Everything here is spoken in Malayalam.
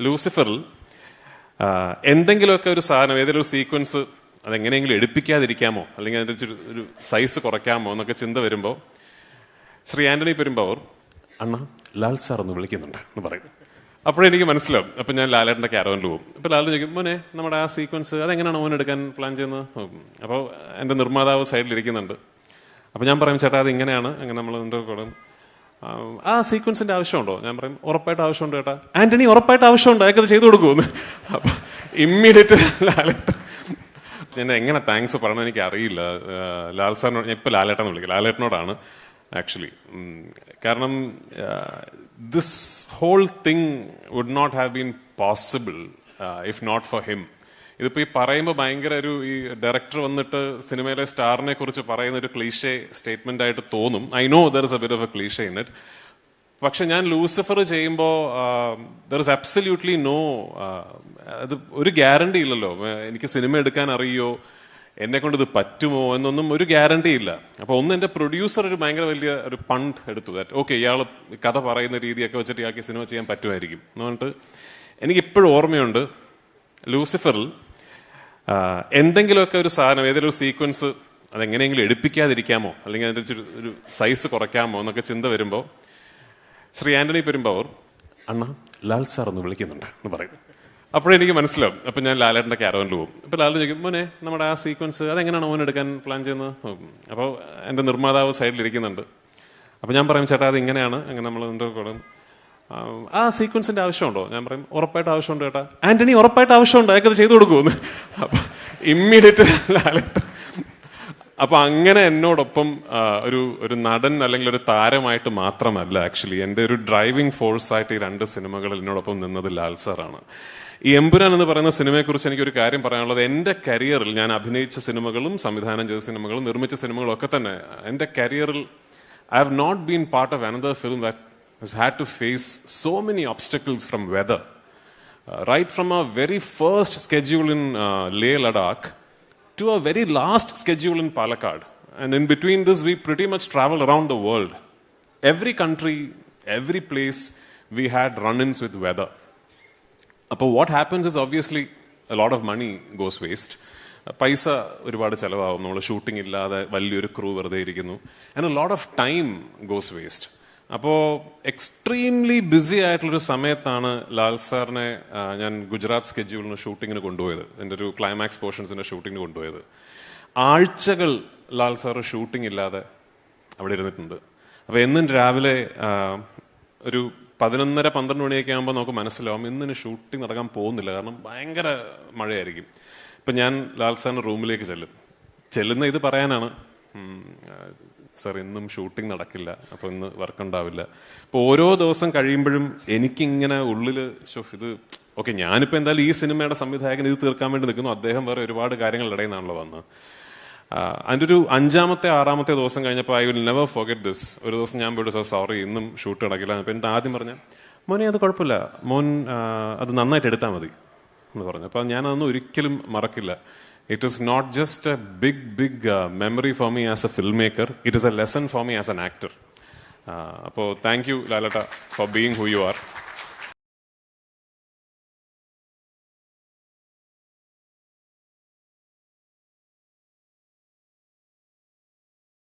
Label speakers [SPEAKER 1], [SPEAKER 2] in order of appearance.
[SPEAKER 1] ലൂസിഫറിൽ എന്തെങ്കിലുമൊക്കെ ഒരു സാധനം ഏതെങ്കിലും ഒരു സീക്വൻസ് അതെങ്ങനെയെങ്കിലും എടുപ്പിക്കാതിരിക്കാമോ? അല്ലെങ്കിൽ അതിന്റെ ഒരു- സൈസ് കുറയ്ക്കാമോ എന്നൊക്കെ ചിന്ത വരുമ്പോൾ ശ്രീ ആന്റണി പെരുമ്പാവൂർ അണ്ണ ലാൽ സാർ ഒന്ന് വിളിക്കുന്നുണ്ട് എന്ന് പറയും. അപ്പോഴെനിക്ക് മനസ്സിലാവും. അപ്പം ഞാൻ ലാലേട്ടന്റെ ക്യാരവനിൽ പോകും. അപ്പോൾ ലാൽ ചോദിക്കും മോനെ നമ്മുടെ ആ സീക്വൻസ് അതെങ്ങനെയാണ് മോൻ എടുക്കാൻ പ്ലാൻ ചെയ്യുന്നത്? അപ്പോൾ എന്റെ നിർമ്മാതാവ് സൈഡിലിരിക്കുന്നുണ്ട്. അപ്പോൾ ഞാൻ പറയും ചേട്ടാ അത് ഇങ്ങനെയാണ്. അങ്ങനെ നമ്മൾ കൂടെ ആ, സീക്വൻസിന്റെ ആവശ്യമുണ്ടോ? ഞാൻ പറയും ഉറപ്പായിട്ട് ആവശ്യമുണ്ട് ചേട്ടാ. ആന്റണി ഉറപ്പായിട്ട് ആവശ്യമുണ്ട് അയാൾക്ക് അത് ചെയ്തു കൊടുക്കുമെന്ന്. അപ്പൊ ഇമ്മീഡിയറ്റ് ലാലേട്ടൻ ഞാൻ എങ്ങനെ താങ്ക്സ് പറയണം എനിക്ക് അറിയില്ല. ലാൽ സാറിനോട് ഞാൻ ഇപ്പൊ ലാലേട്ടൻ വിളിക്കും. ലാലേട്ടനോടാണ് ആക്ച്വലി കാരണം this whole thing would not have been possible if not for him ഇതിപ്പോ ഈ പറയുമ്പോൾ ഭയങ്കര ഒരു ഈ ഡയറക്ടർ വന്നിട്ട് സിനിമയിലെ സ്റ്റാറിനെ കുറിച്ച് പറയുന്ന ഒരു ക്ലീഷേ സ്റ്റേറ്റ്മെന്റ് ആയിട്ട് തോന്നും. I know there is a bit of a cliche in it പക്ഷെ ഞാൻ ലൂസിഫർ ചെയ്യുമ്പോൾ ദർ ഇസ് അബ്സല്യൂട്ട്ലി നോ അത് ഒരു ഗ്യാരണ്ടി ഇല്ലല്ലോ. എനിക്ക് സിനിമ എടുക്കാൻ അറിയോ? എന്നെ കൊണ്ട് ഇത് പറ്റുമോ? എന്നൊന്നും ഒരു ഗ്യാരണ്ടി ഇല്ല. അപ്പൊ ഒന്ന് എന്റെ പ്രൊഡ്യൂസർ ഒരു ഭയങ്കര വലിയ ഒരു പണ്ട് എടുത്തു. ദാറ്റ് ഓക്കെ ഇയാൾ കഥ പറയുന്ന രീതിയൊക്കെ വെച്ചിട്ട് ഇയാൾക്ക് സിനിമ ചെയ്യാൻ പറ്റുമായിരിക്കും. എന്ന് പറഞ്ഞിട്ട് എനിക്ക് ഇപ്പോഴും ഓർമ്മയുണ്ട് ലൂസിഫറിൽ എന്തെങ്കിലുമൊക്കെ ഒരു സാധനം ഏതെങ്കിലും ഒരു സീക്വൻസ് അതെങ്ങനെയെങ്കിലും എടുപ്പിക്കാതിരിക്കാമോ? അല്ലെങ്കിൽ അതിന്റെ ഒരു- സൈസ് കുറയ്ക്കാമോ എന്നൊക്കെ ചിന്ത വരുമ്പോൾ ശ്രീ ആന്റണി പെരുമ്പാവൂർ അണ്ണ ലാൽ സാർ ഒന്ന് വിളിക്കുന്നുണ്ട് എന്ന് പറയും. അപ്പോഴെനിക്ക് മനസ്സിലാവും. അപ്പം ഞാൻ ലാലേട്ടന്റെ ക്യാരവനിൽ പോകും. അപ്പോൾ ലാൽ ചോദിക്കും മോനെ നമ്മുടെ ആ സീക്വൻസ് അതെങ്ങനെയാണ് മോൻ എടുക്കാൻ പ്ലാൻ ചെയ്യുന്നത്? അപ്പോൾ എന്റെ നിർമ്മാതാവ് സൈഡിലിരിക്കുന്നുണ്ട് അപ്പോൾ ഞാൻ പറയും ചേട്ടാ അത് ഇങ്ങനെയാണ് അങ്ങനെ നമ്മൾ എന്റെ കൂടെ ആ, സീക്വൻസിന്റെ ആവശ്യമുണ്ടോ? ഞാൻ പറയും ഉറപ്പായിട്ട് ആവശ്യമുണ്ട് ചേട്ടാ. ആന്റണി ഉറപ്പായിട്ട് ആവശ്യമുണ്ട് അയാൾക്ക് അത് ചെയ്തു കൊടുക്കുമെന്ന് അപ്പൊ ഇമ്മീഡിയറ്റ് ലാലേട്ടൻ. അപ്പൊ അങ്ങനെ എന്നോടൊപ്പം ഒരു ഒരു നടൻ അല്ലെങ്കിൽ ഒരു താരമായിട്ട് മാത്രമല്ല ആക്ച്വലി എന്റെ ഒരു ഡ്രൈവിംഗ് ഫോഴ്സ് ആയിട്ട് ഈ രണ്ട് സിനിമകളിൽ എന്നോടൊപ്പം നിന്നത് ലാൽ സാറാണ്. ഈ എമ്പുരാൻ എന്ന് പറയുന്ന സിനിമയെക്കുറിച്ച് എനിക്കൊരു കാര്യം പറയാനുള്ളത് എന്റെ കരിയറിൽ ഞാൻ അഭിനയിച്ച സിനിമകളും സംവിധാനം ചെയ്ത സിനിമകളും നിർമ്മിച്ച സിനിമകളും ഒക്കെ തന്നെ എന്റെ കരിയറിൽ I have not been part of another film that has had to face so many obstacles from weather. Uh, right from our very first schedule in uh, Leh Ladakh to our very last schedule in Palakkad. And in between this, we pretty much traveled around the world. Every country, every place, we had run ins with weather. അപ്പോൾ what happens is obviously lot of money goes waste പൈസ ഒരുപാട് ചിലവാകും നമ്മൾ ഷൂട്ടിംഗ് ഇല്ലാതെ വലിയൊരു ക്രൂ വെറുതെ ഇരിക്കുന്നു and lot of time goes waste അപ്പോൾ എക്സ്ട്രീംലി ബിസി ആയിട്ടുള്ളൊരു സമയത്താണ് ലാൽ സാറിനെ ഞാൻ ഗുജറാത്ത് സ്കെഡ്യൂളിന് ഷൂട്ടിങ്ങിന് കൊണ്ടുപോയത്. എന്റെ ഒരു ക്ലൈമാക്സ് പോർഷൻസിന്റെ ഷൂട്ടിങ്ങിന് കൊണ്ടുപോയത്. ആഴ്ചകൾ ലാൽ സാറ് ഷൂട്ടിംഗ് ഇല്ലാതെ അവിടെ ഇരുന്നിട്ടുണ്ട്. അപ്പോൾ എന്നും രാവിലെ ഒരു പതിനൊന്നര പന്ത്രണ്ട് മണിയൊക്കെ ആകുമ്പോൾ നമുക്ക് മനസ്സിലാവും ഇന്നിന് ഷൂട്ടിംഗ് നടക്കാൻ പോകുന്നില്ല. കാരണം ഭയങ്കര മഴയായിരിക്കും. ഇപ്പം ഞാൻ ലാൽ സാറിന്റെ റൂമിലേക്ക് ചെല്ലും. ചെല്ലുന്ന ഇത് പറയാനാണ് സാർ ഇന്നും ഷൂട്ടിംഗ് നടക്കില്ല. അപ്പോൾ ഇന്ന് വർക്ക് ഉണ്ടാവില്ല അപ്പോൾ ഓരോ ദിവസം കഴിയുമ്പോഴും എനിക്കിങ്ങനെ ഉള്ളിൽ ശോ, ഇത് ഓക്കെ ഞാനിപ്പോൾ എന്തായാലും ഈ സിനിമയുടെ സംവിധായകൻ ഇത് തീർക്കാൻ വേണ്ടി നിൽക്കുന്നു. അദ്ദേഹം വേറെ ഒരുപാട് കാര്യങ്ങളുടെ ഇടയിൽ നിന്നാണല്ലോ ആഹ് ഒരു അഞ്ചാമത്തെ ആറാമത്തെ ദിവസം കഴിഞ്ഞപ്പോൾ I will never forget this. ഒരു ദിവസം ഞാൻ പോയിട്ട് സാർ സോറി ഇന്നും ഷൂട്ട് നടക്കില്ല. അപ്പം എന്റെ ആദ്യം പറഞ്ഞ മോനെ അത് കുഴപ്പമില്ല. മോൻ അത് നന്നായിട്ട് എടുത്താൽ മതി. എന്ന് പറഞ്ഞു. അപ്പം ഞാനതൊന്നും ഒരിക്കലും മറക്കില്ല. It is not just a big, big uh, memory for me as a filmmaker, it is a lesson for me as an actor. Uh, so, thank you, Lalata, for being who you are.